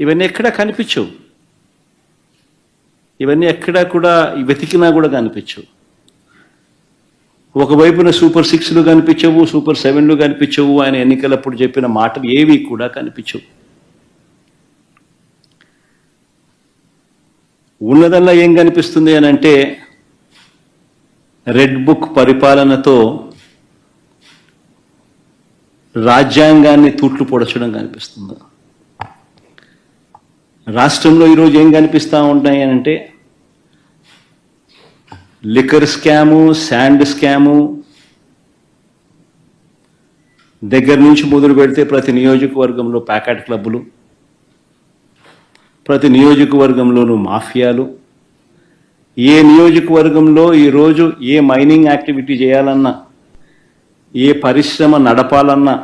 ఇవన్నీ ఎక్కడ కనిపించవు. ఇవన్నీ ఎక్కడా కూడా వెతికినా కూడా కనిపించవు. ఒకవైపున సూపర్ సిక్స్లు కనిపించవు సూపర్ సెవెన్లు కనిపించవు ఆయన ఎన్నికలప్పుడు చెప్పిన మాటలు ఏవి కూడా కనిపించవు. ఉన్నదల్లా ఏం కనిపిస్తుంది అని అంటే రెడ్ బుక్ పరిపాలనతో రాజ్యాంగాన్ని తూట్లు పొడచడం కనిపిస్తుంది. రాష్ట్రంలో ఈరోజు ఏం కనిపిస్తూ ఉంటాయి అని అంటే లిక్కర్ స్కాము శాండ్ స్కాము దగ్గర నుంచి మొదలు పెడితే ప్రతి నియోజకవర్గంలో ప్యాకెట్ క్లబ్బులు ప్రతి నియోజకవర్గంలోనూ మాఫియాలు. ఏ నియోజకవర్గంలో ఈరోజు ఏ మైనింగ్ యాక్టివిటీ చేయాలన్నా ఏ పరిశ్రమ నడపాలన్నా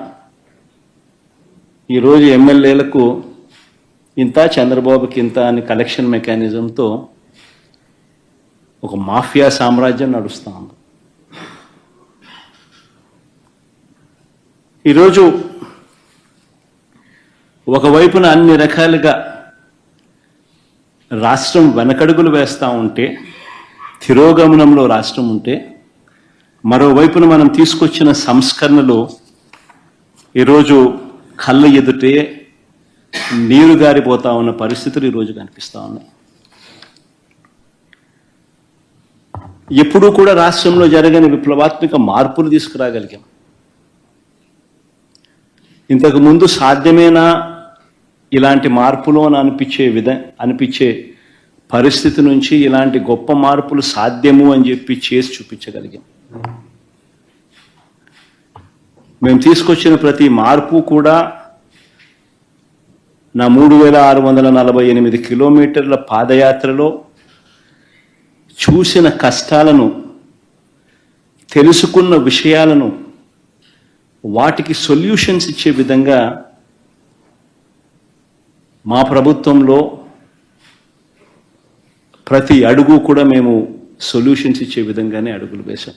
ఈరోజు ఎమ్మెల్యేలకు ఇంత చంద్రబాబుకి ఇంత అని కలెక్షన్ మెకానిజంతో ఒక మాఫియా సామ్రాజ్యం నడుస్తూ ఉంది. ఈరోజు ఒకవైపున అన్ని రకాలుగా రాష్ట్రం వెనకడుగులు వేస్తూ ఉంటే తిరోగమనంలో రాష్ట్రం ఉంటే మరోవైపున మనం తీసుకొచ్చిన సంస్కరణలు ఈరోజు కళ్ళ ఎదుటే నీరు గారిపోతా ఉన్న పరిస్థితులు ఈరోజు కనిపిస్తా ఉన్నాయి. ఎప్పుడూ కూడా రాష్ట్రంలో జరగని విప్లవాత్మక మార్పులు తీసుకురాగలిగాం. ఇంతకు ముందు సాధ్యమేనా ఇలాంటి మార్పులు అని అనిపించే విధ అనిపించే పరిస్థితి నుంచి ఇలాంటి గొప్ప మార్పులు సాధ్యము అని చెప్పి చేసి చూపించగలిగాం. మేము తీసుకొచ్చిన ప్రతి మార్పు కూడా నా మూడు వేల ఆరు వందల నలభై ఎనిమిది కిలోమీటర్ల పాదయాత్రలో చూసిన కష్టాలను తెలుసుకున్న విషయాలను వాటికి సొల్యూషన్స్ ఇచ్చే విధంగా మా ప్రభుత్వంలో ప్రతి అడుగు కూడా మేము సొల్యూషన్స్ ఇచ్చే విధంగానే అడుగులు వేశాం.